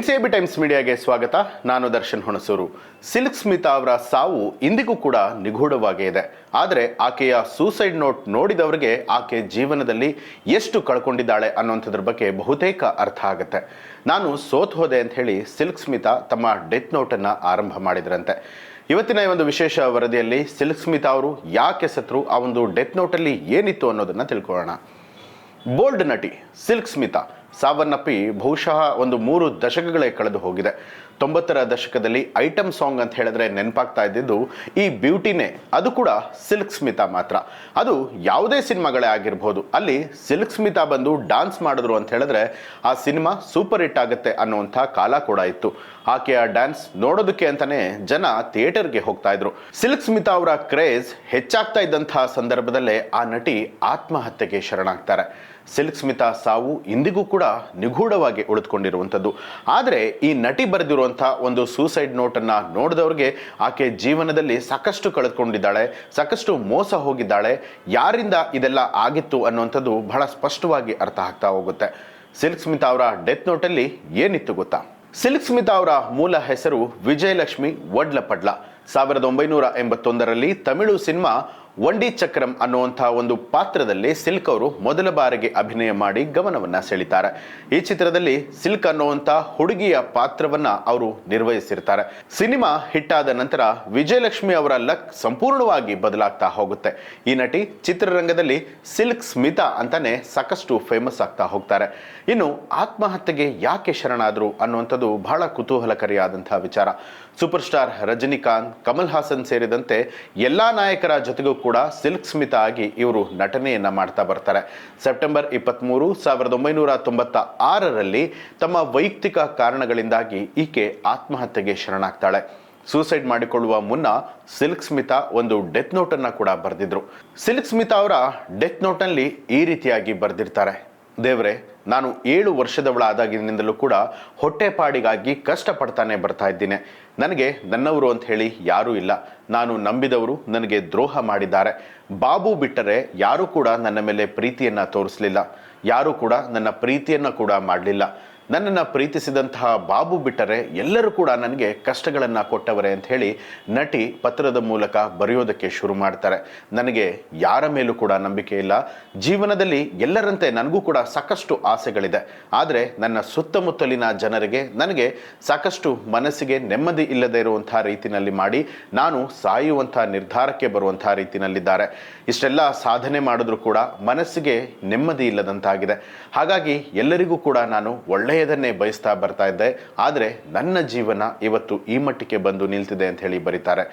N C B times ಮೀಡಿಯಾಗೆ ಸ್ವಾಗತ. ನಾನು ದರ್ಶನ್ ಹುಣಸೂರು. ಸಿಲ್ಕ್ ಸ್ಮಿತಾ ಅವರ ಸಾವು ಇಂದಿಗೂ ಕೂಡ ನಿಗೂಢವಾಗೇ ಇದೆ. ಆದರೆ ಆಕೆಯ ಸೂಸೈಡ್ ನೋಟ್ ನೋಡಿದವರಿಗೆ ಆಕೆ ಜೀವನದಲ್ಲಿ ಎಷ್ಟು ಕಳ್ಕೊಂಡಿದ್ದಾಳೆ ಅನ್ನೋಂಥದ್ರ ಬಗ್ಗೆ ಬಹುತೇಕ ಅರ್ಥ ಆಗುತ್ತೆ. ನಾನು ಸೋತ್ ಹೋದೆ ಅಂತ ಹೇಳಿ ಸಿಲ್ಕ್ ಸ್ಮಿತಾ ತಮ್ಮ ಡೆತ್ ನೋಟನ್ನು ಆರಂಭ ಮಾಡಿದ್ರಂತೆ. ಇವತ್ತಿನ ಈ ಒಂದು ವಿಶೇಷ ವರದಿಯಲ್ಲಿ ಸಿಲ್ಕ್ ಸ್ಮಿತಾ ಅವರು ಯಾಕೆ ಸತ್ರು, ಆ ಒಂದು ಡೆತ್ ನೋಟಲ್ಲಿ ಏನಿತ್ತು ಅನ್ನೋದನ್ನು ತಿಳ್ಕೊಳ್ಳೋಣ. ಬೋಲ್ಡ್ ನಟಿ ಸಿಲ್ಕ್ ಸ್ಮಿತಾ ಸಾವನ್ನಪ್ಪಿ ಬಹುಶಃ ಒಂದು ಮೂರು ದಶಕಗಳೇ ಕಳೆದು ಹೋಗಿದೆ. ತೊಂಬತ್ತರ ದಶಕದಲ್ಲಿ ಐಟಮ್ ಸಾಂಗ್ ಅಂತ ಹೇಳಿದ್ರೆ ನೆನಪಾಗ್ತಾ ಇದ್ದಿದ್ದು ಈ ಬ್ಯೂಟಿನೇ, ಅದು ಕೂಡ ಸಿಲ್ಕ್ ಸ್ಮಿತಾ ಮಾತ್ರ. ಅದು ಯಾವುದೇ ಸಿನಿಮಾಗಳೇ ಆಗಿರ್ಬೋದು, ಅಲ್ಲಿ ಸಿಲ್ಕ್ ಸ್ಮಿತಾ ಬಂದು ಡಾನ್ಸ್ ಮಾಡಿದ್ರು ಅಂತ ಹೇಳಿದ್ರೆ ಆ ಸಿನಿಮಾ ಸೂಪರ್ ಹಿಟ್ ಆಗುತ್ತೆ ಅನ್ನುವಂಥ ಕಾಲ ಕೂಡ ಇತ್ತು. ಆಕೆಯ ಡ್ಯಾನ್ಸ್ ನೋಡೋದಕ್ಕೆ ಅಂತಾನೆ ಜನ ಥಿಯೇಟರ್ಗೆ ಹೋಗ್ತಾ ಇದ್ರು. ಸಿಲ್ಕ್ ಸ್ಮಿತಾ ಅವರ ಕ್ರೇಜ್ ಹೆಚ್ಚಾಗ್ತಾ ಇದ್ದಂತಹ ಸಂದರ್ಭದಲ್ಲೇ ಆ ನಟಿ ಆತ್ಮಹತ್ಯೆಗೆ ಶರಣಾಗ್ತಾರೆ. ಸಿಲ್ಕ್ ಸ್ಮಿತಾ ಸಾವು ಇಂದಿಗೂ ಕೂಡ ನಿಗೂಢವಾಗಿ ಉಳಿದುಕೊಂಡಿರುವಂಥದ್ದು. ಆದರೆ ಈ ನಟಿ ಬರೆದಿರುವಂಥ ಒಂದು ಸೂಸೈಡ್ ನೋಟನ್ನು ನೋಡಿದವ್ರಿಗೆ ಆಕೆ ಜೀವನದಲ್ಲಿ ಸಾಕಷ್ಟು ಕಳೆದುಕೊಂಡಿದ್ದಾಳೆ, ಸಾಕಷ್ಟು ಮೋಸ ಹೋಗಿದ್ದಾಳೆ, ಯಾರಿಂದ ಇದೆಲ್ಲ ಆಗಿತ್ತು ಅನ್ನುವಂಥದ್ದು ಬಹಳ ಸ್ಪಷ್ಟವಾಗಿ ಅರ್ಥ ಆಗ್ತಾ ಹೋಗುತ್ತೆ. ಸಿಲ್ಕ್ ಸ್ಮಿತಾ ಅವರ ಡೆತ್ ನೋಟಲ್ಲಿ ಏನಿತ್ತು ಗೊತ್ತಾ? ಸಿಲ್ಕ್ ಸ್ಮಿತಾ ಅವರ ಮೂಲ ಹೆಸರು ವಿಜಯಲಕ್ಷ್ಮಿ ವಡ್ಲಪಡ್ಲ. ಸಾವಿರದ ಒಂಬೈನೂರ ಎಂಬತ್ತೊಂದರಲ್ಲಿ ತಮಿಳು ಸಿನಿಮಾ ವಂಡಿ ಚಕ್ರಂ ಅನ್ನುವಂತಹ ಒಂದು ಪಾತ್ರದಲ್ಲಿ ಸಿಲ್ಕ್ ಅವರು ಮೊದಲ ಬಾರಿಗೆ ಅಭಿನಯ ಮಾಡಿ ಗಮನವನ್ನ ಸೆಳಿತಾರೆ. ಈ ಚಿತ್ರದಲ್ಲಿ ಸಿಲ್ಕ್ ಅನ್ನುವಂಥ ಹುಡುಗಿಯ ಪಾತ್ರವನ್ನ ಅವರು ನಿರ್ವಹಿಸಿರ್ತಾರೆ. ಸಿನಿಮಾ ಹಿಟ್ ಆದ ನಂತರ ವಿಜಯಲಕ್ಷ್ಮಿ ಅವರ ಲಕ್ ಸಂಪೂರ್ಣವಾಗಿ ಬದಲಾಗ್ತಾ ಹೋಗುತ್ತೆ. ಈ ನಟಿ ಚಿತ್ರರಂಗದಲ್ಲಿ ಸಿಲ್ಕ್ ಸ್ಮಿತಾ ಅಂತಾನೆ ಸಾಕಷ್ಟು ಫೇಮಸ್ ಆಗ್ತಾ ಹೋಗ್ತಾರೆ. ಇನ್ನು ಆತ್ಮಹತ್ಯೆಗೆ ಯಾಕೆ ಶರಣಾದರು ಅನ್ನುವಂಥದ್ದು ಬಹಳ ಕುತೂಹಲಕಾರಿಯಾದಂತಹ ವಿಚಾರ. ಸೂಪರ್ ಸ್ಟಾರ್ ರಜನಿಕಾಂತ್, ಕಮಲ್ ಹಾಸನ್ ಸೇರಿದಂತೆ ಎಲ್ಲಾ ನಾಯಕರ ಜೊತೆಗೂ ಕೂಡ ಸಿಲ್ಕ್ ಸ್ಮಿತಾ ಆಗಿ ಇವರು ನಟನೆಯನ್ನ ಮಾಡ್ತಾ ಬರ್ತಾರೆ. ಸೆಪ್ಟೆಂಬರ್ ಇಪ್ಪತ್ತ್ಮೂರು ಸಾವಿರದ ಒಂಬೈನೂರ ತೊಂಬತ್ತ ಆರರಲ್ಲಿ ತಮ್ಮ ವೈಯಕ್ತಿಕ ಕಾರಣಗಳಿಂದಾಗಿ ಈಕೆ ಆತ್ಮಹತ್ಯೆಗೆ ಶರಣಾಗ್ತಾಳೆ. ಸೂಸೈಡ್ ಮಾಡಿಕೊಳ್ಳುವ ಮುನ್ನ ಸಿಲ್ಕ್ ಸ್ಮಿತಾ ಒಂದು ಡೆತ್ ನೋಟನ್ನು ಕೂಡ ಬರೆದಿದ್ರು. ಸಿಲ್ಕ್ ಸ್ಮಿತಾ ಅವರ ಡೆತ್ ನೋಟ್ನಲ್ಲಿ ಈ ರೀತಿಯಾಗಿ ಬರೆದಿರ್ತಾರೆ. ದೇವ್ರೆ, ನಾನು ಏಳು ವರ್ಷದವಳಾದಾಗಿನಿಂದಲೂ ಕೂಡ ಹೊಟ್ಟೆಪಾಡಿಗಾಗಿ ಕಷ್ಟಪಡ್ತಾನೆ ಬರ್ತಾ ಇದ್ದೀನಿ. ನನಗೆ ನನ್ನವರು ಅಂತ ಹೇಳಿ ಯಾರೂ ಇಲ್ಲ. ನಾನು ನಂಬಿದವರು ನನಗೆ ದ್ರೋಹ ಮಾಡಿದ್ದಾರೆ. ಬಾಬು ಬಿಟ್ಟರೆ ಯಾರೂ ಕೂಡ ನನ್ನ ಮೇಲೆ ಪ್ರೀತಿಯನ್ನು ತೋರಿಸಲಿಲ್ಲ. ಯಾರೂ ಕೂಡ ನನ್ನ ಪ್ರೀತಿಯನ್ನು ಕೂಡ ಮಾಡಲಿಲ್ಲ. ನನ್ನನ್ನು ಪ್ರೀತಿಸಿದಂತಹ ಬಾಬು ಬಿಟ್ಟರೆ ಎಲ್ಲರೂ ಕೂಡ ನನಗೆ ಕಷ್ಟಗಳನ್ನು ಕೊಟ್ಟವರೇ ಅಂತ ಹೇಳಿ ನಟಿ ಪತ್ರದ ಮೂಲಕ ಬರೆಯೋದಕ್ಕೆ ಶುರು ಮಾಡ್ತಾರೆ. ನನಗೆ ಯಾರ ಮೇಲೂ ಕೂಡ ನಂಬಿಕೆ ಇಲ್ಲ. ಜೀವನದಲ್ಲಿ ಎಲ್ಲರಂತೆ ನನಗೂ ಕೂಡ ಸಾಕಷ್ಟು ಆಸೆಗಳಿದೆ. ಆದರೆ ನನ್ನ ಸುತ್ತಮುತ್ತಲಿನ ಜನರಿಗೆ ನನಗೆ ಸಾಕಷ್ಟು ಮನಸ್ಸಿಗೆ ನೆಮ್ಮದಿ ಇಲ್ಲದೆ ಇರುವಂತಹ ರೀತಿಯಲ್ಲಿ ಮಾಡಿ ನಾನು ಸಾಯುವಂಥ ನಿರ್ಧಾರಕ್ಕೆ ಬರುವಂಥ ರೀತಿಯಲ್ಲಿದ್ದಾರೆ. ಇಷ್ಟೆಲ್ಲ ಸಾಧನೆ ಮಾಡಿದ್ರು ಕೂಡ ಮನಸ್ಸಿಗೆ ನೆಮ್ಮದಿ ಇಲ್ಲದಂತಾಗಿದೆ. ಹಾಗಾಗಿ ಎಲ್ಲರಿಗೂ ಕೂಡ ನಾನು ಒಳ್ಳೆಯದನ್ನೇ ಬಯಸ್ತಾ ಬರ್ತಾ ಇದ್ದೆ. ಆದರೆ ನನ್ನ ಜೀವನ ಇವತ್ತು ಈ ಮಟ್ಟಿಗೆ ಬಂದು ನಿಲ್ತಿದೆ ಅಂತ ಹೇಳಿ ಬರೀತಾರೆ.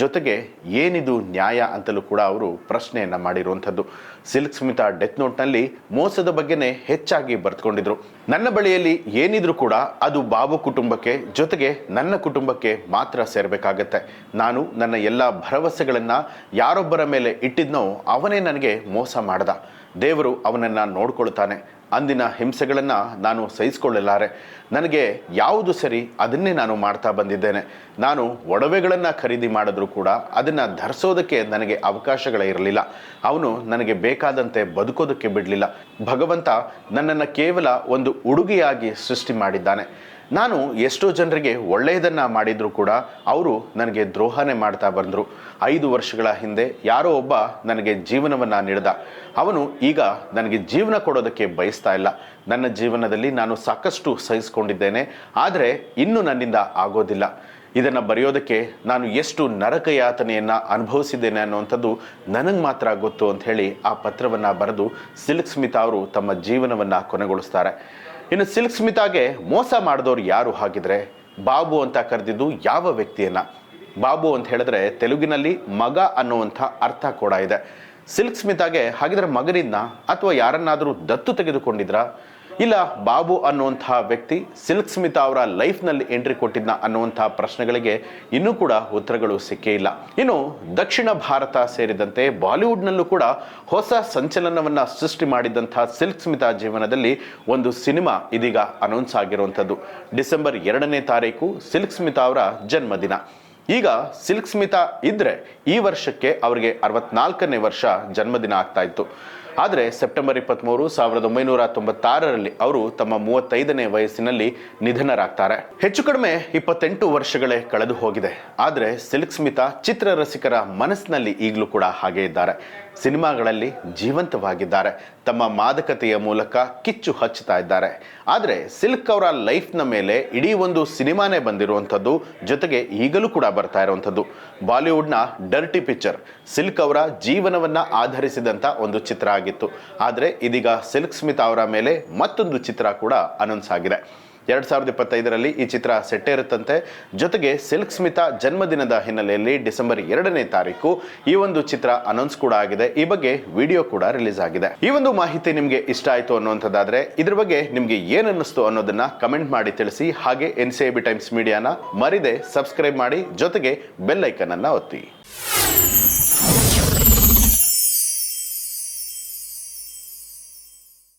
ಜೊತೆಗೆ ಏನಿದು ನ್ಯಾಯ ಅಂತಲೂ ಕೂಡ ಅವರು ಪ್ರಶ್ನೆಯನ್ನ ಮಾಡಿರುವಂಥದ್ದು. ಸಿಲ್ಕ್ ಸ್ಮಿತಾ ಡೆತ್ ನೋಟ್ನಲ್ಲಿ ಮೋಸದ ಬಗ್ಗೆನೇ ಹೆಚ್ಚಾಗಿ ಬರೆದುಕೊಂಡಿದ್ರು ನನ್ನ ಬಳಿಯಲ್ಲಿ ಏನಿದ್ರು ಕೂಡ ಅದು ಬಾಬು ಕುಟುಂಬಕ್ಕೆ ಜೊತೆಗೆ ನನ್ನ ಕುಟುಂಬಕ್ಕೆ ಮಾತ್ರ ಸೇರಬೇಕಾಗತ್ತೆ. ನಾನು ನನ್ನ ಎಲ್ಲ ಭರವಸೆಗಳನ್ನು ಯಾರೊಬ್ಬರ ಮೇಲೆ ಇಟ್ಟಿದ್ನೋ ಅವನೇ ನನಗೆ ಮೋಸ ಮಾಡ್ದ. ದೇವರು ಅವನನ್ನು ನೋಡ್ಕೊಳ್ತಾನೆ. ಅಂದಿನ ಹಿಂಸೆಗಳನ್ನು ನಾನು ಸಹಿಸಿಕೊಳ್ಳಲಾರೆ. ನನಗೆ ಯಾವುದು ಸರಿ ಅದನ್ನೇ ನಾನು ಮಾಡ್ತಾ ಬಂದಿದ್ದೇನೆ. ನಾನು ಒಡವೆಗಳನ್ನು ಖರೀದಿ ಮಾಡಿದ್ರೂ ಕೂಡ ಅದನ್ನು ಧರಿಸೋದಕ್ಕೆ ನನಗೆ ಅವಕಾಶಗಳೇ ಇರಲಿಲ್ಲ. ಅವನು ನನಗೆ ಬೇಕಾದಂತೆ ಬದುಕೋದಕ್ಕೆ ಬಿಡಲಿಲ್ಲ. ಭಗವಂತ ನನ್ನನ್ನು ಕೇವಲ ಒಂದು ಉಡುಗೆಯಾಗಿ ಸೃಷ್ಟಿ ಮಾಡಿದ್ದಾನೆ. ನಾನು ಎಷ್ಟೋ ಜನರಿಗೆ ಒಳ್ಳೆಯದನ್ನು ಮಾಡಿದರೂ ಕೂಡ ಅವರು ನನಗೆ ದ್ರೋಹನೇ ಮಾಡ್ತಾ ಬಂದರು. ಐದು ವರ್ಷಗಳ ಹಿಂದೆ ಯಾರೋ ಒಬ್ಬ ನನಗೆ ಜೀವನವನ್ನು ನೀಡಿದ. ಅವನು ಈಗ ನನಗೆ ಜೀವನ ಕೊಡೋದಕ್ಕೆ ಬಯಸ್ತಾ ಇಲ್ಲ. ನನ್ನ ಜೀವನದಲ್ಲಿ ನಾನು ಸಾಕಷ್ಟು ಸಹಿಸ್ಕೊಂಡಿದ್ದೇನೆ. ಆದರೆ ಇನ್ನೂ ನನ್ನಿಂದ ಆಗೋದಿಲ್ಲ. ಇದನ್ನು ಬರೆಯೋದಕ್ಕೆ ನಾನು ಎಷ್ಟು ನರಕ ಯಾತನೆಯನ್ನು ಅನುಭವಿಸಿದ್ದೇನೆ ಅನ್ನುವಂಥದ್ದು ನನಗೆ ಮಾತ್ರ ಗೊತ್ತು ಅಂತ ಹೇಳಿ ಆ ಪತ್ರವನ್ನು ಬರೆದು ಸಿಲ್ಕ್ ಸ್ಮಿತಾ ಅವರು ತಮ್ಮ ಜೀವನವನ್ನು ಕೊನೆಗೊಳಿಸ್ತಾರೆ. ಇನ್ನು ಸಿಲ್ಕ್ ಸ್ಮಿತಾಗೆ ಮೋಸ ಮಾಡಿದವ್ರು ಯಾರು ಹಾಗಿದ್ರೆ ಬಾಬು ಅಂತ ಕರೆದಿದ್ದು ಯಾವ ವ್ಯಕ್ತಿಯನ್ನ ಬಾಬು ಅಂತ ಹೇಳಿದ್ರೆ ತೆಲುಗಿನಲ್ಲಿ ಮಗ ಅನ್ನುವಂಥ ಅರ್ಥ ಕೂಡ ಇದೆ. ಸಿಲ್ಕ್ ಸ್ಮಿತಾಗೆ ಹಾಗಿದ್ರೆ ಮಗನಿಂದ ಅಥವಾ ಯಾರನ್ನಾದರೂ ದತ್ತು ತೆಗೆದುಕೊಂಡಿದ್ರಾ? ಇಲ್ಲ, ಬಾಬು ಅನ್ನುವಂತಹ ವ್ಯಕ್ತಿ ಸಿಲ್ಕ್ ಸ್ಮಿತಾ ಅವರ ಲೈಫ್ನಲ್ಲಿ ಎಂಟ್ರಿ ಕೊಟ್ಟಿದ್ದ ಅನ್ನುವಂತಹ ಪ್ರಶ್ನೆಗಳಿಗೆ ಇನ್ನೂ ಕೂಡ ಉತ್ತರಗಳು ಸಿಕ್ಕೇ ಇಲ್ಲ. ಇನ್ನು ದಕ್ಷಿಣ ಭಾರತ ಸೇರಿದಂತೆ ಬಾಲಿವುಡ್ನಲ್ಲೂ ಕೂಡ ಹೊಸ ಸಂಚಲನವನ್ನ ಸೃಷ್ಟಿ ಮಾಡಿದಂತಹ ಸಿಲ್ಕ್ ಸ್ಮಿತಾ ಜೀವನದಲ್ಲಿ ಒಂದು ಸಿನಿಮಾ ಇದೀಗ ಅನೌನ್ಸ್ ಆಗಿರುವಂಥದ್ದು. ಡಿಸೆಂಬರ್ ಎರಡನೇ ತಾರೀಕು ಸಿಲ್ಕ್ ಸ್ಮಿತಾ ಅವರ ಜನ್ಮದಿನ. ಈಗ ಸಿಲ್ಕ್ ಸ್ಮಿತಾ ಇದ್ದರೆ ಈ ವರ್ಷಕ್ಕೆ ಅವರಿಗೆ ಅರವತ್ನಾಲ್ಕನೇ ವರ್ಷ ಜನ್ಮದಿನ ಆಗ್ತಾ ಇತ್ತು. ಆದರೆ ಸೆಪ್ಟೆಂಬರ್ ಇಪ್ಪತ್ತ್ಮೂರು ಸಾವಿರದ ಒಂಬೈನೂರ ತೊಂಬತ್ತಾರರಲ್ಲಿ ಅವರು ತಮ್ಮ ಮೂವತ್ತೈದನೇ ವಯಸ್ಸಿನಲ್ಲಿ ನಿಧನರಾಗ್ತಾರೆ. ಹೆಚ್ಚು ಕಡಿಮೆ ಇಪ್ಪತ್ತೆಂಟು ವರ್ಷಗಳೇ ಕಳೆದು ಹೋಗಿದೆ ಆದರೆ ಸಿಲ್ಕ್ ಸ್ಮಿತಾ ಚಿತ್ರರಸಿಕರ ಮನಸ್ಸಿನಲ್ಲಿ ಈಗಲೂ ಕೂಡ ಹಾಗೆ ಇದ್ದಾರೆ. ಸಿನಿಮಾಗಳಲ್ಲಿ ಜೀವಂತವಾಗಿದ್ದಾರೆ. ತಮ್ಮ ಮಾದಕತೆಯ ಮೂಲಕ ಕಿಚ್ಚು ಹಚ್ಚುತ್ತಾ ಇದ್ದಾರೆ. ಆದರೆ ಸಿಲ್ಕ್ ಅವರ ಲೈಫ್ನ ಮೇಲೆ ಇಡೀ ಒಂದು ಸಿನಿಮಾನೇ ಬಂದಿರುವಂಥದ್ದು ಜೊತೆಗೆ ಈಗಲೂ ಕೂಡ ಬರ್ತಾ ಇರುವಂಥದ್ದು. ಬಾಲಿವುಡ್ನ ಡರ್ಟಿ ಪಿಕ್ಚರ್ ಸಿಲ್ಕ್ ಅವರ ಜೀವನವನ್ನು ಆಧರಿಸಿದಂಥ ಒಂದು ಚಿತ್ರ ಆಗಿತ್ತು. ಆದರೆ ಇದೀಗ ಸಿಲ್ಕ್ ಸ್ಮಿತ್ ಅವರ ಮೇಲೆ ಮತ್ತೊಂದು ಚಿತ್ರ ಕೂಡ ಅನೌನ್ಸ್ ಆಗಿದೆ. ಎರಡ್ ಸಾವಿರದ ಇಪ್ಪತ್ತೈದರಲ್ಲಿ ಈ ಚಿತ್ರ ಸೆಟ್ಟೇರುತ್ತಂತೆ ಜೊತೆಗೆ ಸಿಲ್ಕ್ ಸ್ಮಿತಾ ಜನ್ಮದಿನದ ಹಿನ್ನೆಲೆಯಲ್ಲಿ ಡಿಸೆಂಬರ್ ಎರಡನೇ ತಾರೀಕು ಈ ಒಂದು ಚಿತ್ರ ಅನೌನ್ಸ್ ಕೂಡ ಆಗಿದೆ. ಈ ಬಗ್ಗೆ ವಿಡಿಯೋ ಕೂಡ ರಿಲೀಸ್ ಆಗಿದೆ. ಈ ಒಂದು ಮಾಹಿತಿ ನಿಮಗೆ ಇಷ್ಟ ಆಯಿತು ಅನ್ನುವಂಥದ್ದಾದ್ರೆ ಇದ್ರ ಬಗ್ಗೆ ನಿಮಗೆ ಏನನ್ನಿಸ್ತು ಅನ್ನೋದನ್ನ ಕಮೆಂಟ್ ಮಾಡಿ ತಿಳಿಸಿ. ಹಾಗೆ ಎನ್ ಸಿ ಬಿ ಟೈಮ್ಸ್ ಮೀಡಿಯಾನ ಮರಿದೆ ಸಬ್ಸ್ಕ್ರೈಬ್ ಮಾಡಿ. ಜೊತೆಗೆ ಬೆಲ್ ಐಕನ್ ಅನ್ನ ಒತ್ತಿ.